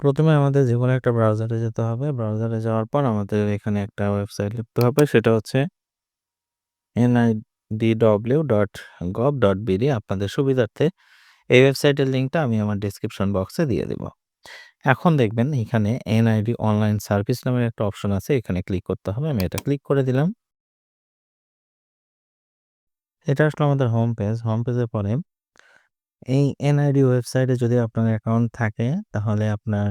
প্রথমে আমাদের যেকোনো একটা ব্রাউজারে যেতে হবে। ব্রাউজারে যাওয়ার পর আমাদের এখানে একটা ওয়েবসাইট লিখতে হবে। সেটা হচ্ছে nidw.gov.bd আপনাদের সুবিধার্থে এই ওয়েবসাইটের লিঙ্কটা আমি আমার ডেসক্রিপশন বক্সে দিয়ে দিব। এখন দেখবেন এখানে এনআইডি অনলাইন সার্ভিস নামের একটা অপশন আছে। এখানে ক্লিক করতে হবে। আমি এটা ক্লিক করে দিলাম। এটা আসলো আমাদের হোম পেজ। হোম পেজের পরে এই এনআইডি ওয়েবসাইটে যদি আপনার অ্যাকাউন্ট থাকে তাহলে আপনার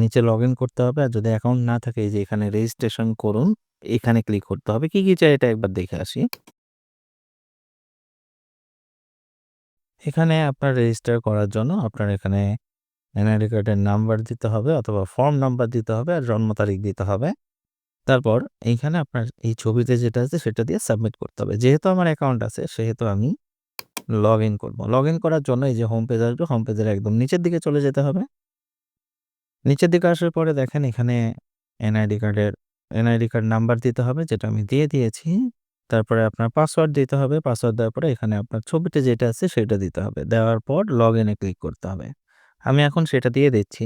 নিচে লগইন করতে হবে। আর যদি অ্যাকাউন্ট না থাকে এই যে এখানে রেজিস্ট্রেশন করুন। এখানে ক্লিক করতে হবে। কি, কি চাই এটা একবার দেখে আসি। এখানে আপনার রেজিস্টার করার জন্য আপনার এখানে এনআইডি কার্ডের নাম্বার দিতে হবে অথবা ফর্ম নাম্বার দিতে হবে আর জন্ম তারিখ দিতে হবে। তারপর এইখানে আপনার এই ছবিতে যেটা আছে সেটা দিয়ে সাবমিট করতে হবে। যেহেতু আমার অ্যাকাউন্ট আছে সেহেতু আমি লগইন লগ ইন করার জন্য এই যে হোম পেজ আসবে, হোম পেজের একদম নিচের দিকে চলে যেতে হবে। নিচের দিকে আসার পরে দেখেন এখানে এনআইডি কার্ডের এনআইডি কার্ড নাম্বার দিতে হবে যেটা আমি দিয়ে দিয়েছি। তারপরে আপনার পাসওয়ার্ড দিতে হবে। পাসওয়ার্ড দেওয়ার পরে এখানে আপনার ছবিতে যেটা আছে সেটা দিতে হবে। দেওয়ার পর লগ ইনে ক্লিক করতে হবে। আমি এখন সেটা দিয়ে দিচ্ছি।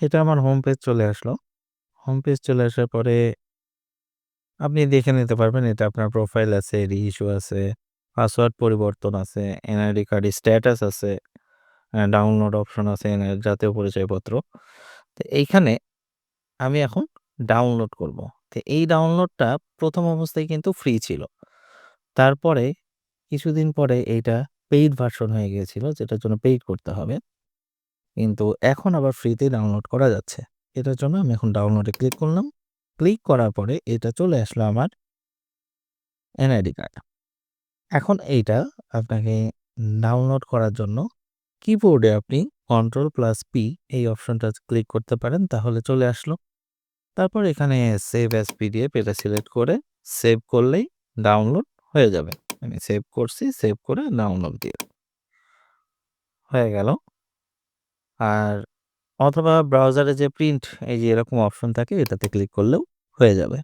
এটা আমার হোম পেজ চলে আসলো। হোম পেজ চলে আসার পরে আপনি দেখে নিতে পারবেন এটা আপনার প্রোফাইল আছে, রিইস্যু আছে, পাসওয়ার্ড পরিবর্তন আছে, এনআইডি কার্ড স্ট্যাটাস আছে, ডাউনলোড অপশন আছে, এন জাতীয় পরিচয়পত্র। তো এইখানে আমি এখন ডাউনলোড করব। তো এই ডাউনলোডটা ১ম অবস্থায় কিন্তু ফ্রি ছিল। তারপরে কিছুদিন পরে এইটা পেইড ভার্সন হয়ে গিয়েছিল যেটার জন্য পেইড করতে হবে। কিন্তু এখন আবার ফ্রিতেই ডাউনলোড করা যাচ্ছে। এটার জন্য আমি এখন ডাউনলোডে ক্লিক করলাম। ক্লিক করার পরে এটা চলে আসলো আমার এনআইডি কার্ড। এখন এইটা আপনাকে ডাউনলোড করার জন্য কিবোর্ডে আপনি কন্ট্রোল প্লাস পি এই অপশনটা ক্লিক করতে পারেন তাহলে চলে আসলো। তারপর এখানে সেভ অ্যাজ পিডিএফ এটা সিলেক্ট করে সেভ করলেই ডাউনলোড হয়ে যাবে। আমি সেভ করছি, সেভ করে ডাউনলোড দিয়ে হয়ে গেল। আর অথবা ব্রাউজারে যে প্রিন্ট এই যে এরকম অপশন থাকে এটাতে ক্লিক করলেও হয়ে যাবে।